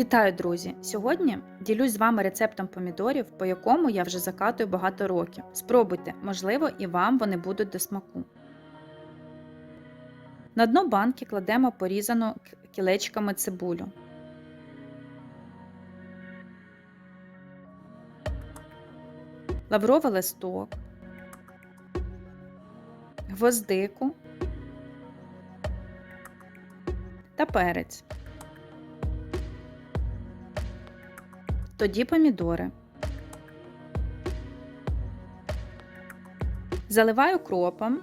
Вітаю, друзі! Сьогодні ділюсь з вами рецептом помідорів, по якому я вже закатую багато років. Спробуйте, можливо, і вам вони будуть до смаку. На дно банки кладемо порізану кілечками цибулю. Лавровий листок, гвоздику та перець. Тоді помідори. Заливаю кропом.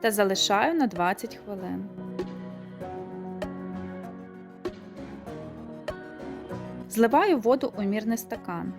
Та залишаю на 20 хвилин. Зливаю воду у мірний стакан.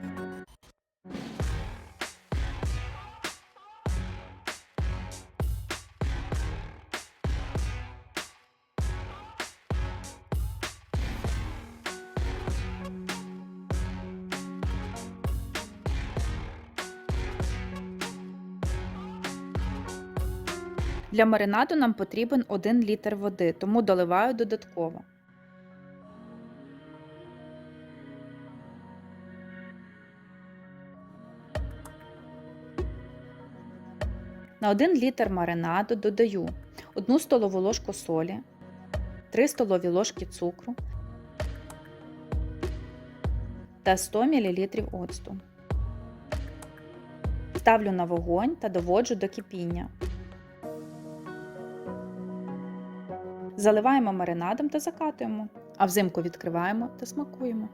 Для маринаду нам потрібен 1 літр води, тому доливаю додатково. На 1 літр маринаду додаю 1 столову ложку солі, 3 столові ложки цукру та 100 мл оцту. Ставлю на вогонь та доводжу до кипіння. Заливаємо маринадом та закатуємо, а взимку відкриваємо та смакуємо.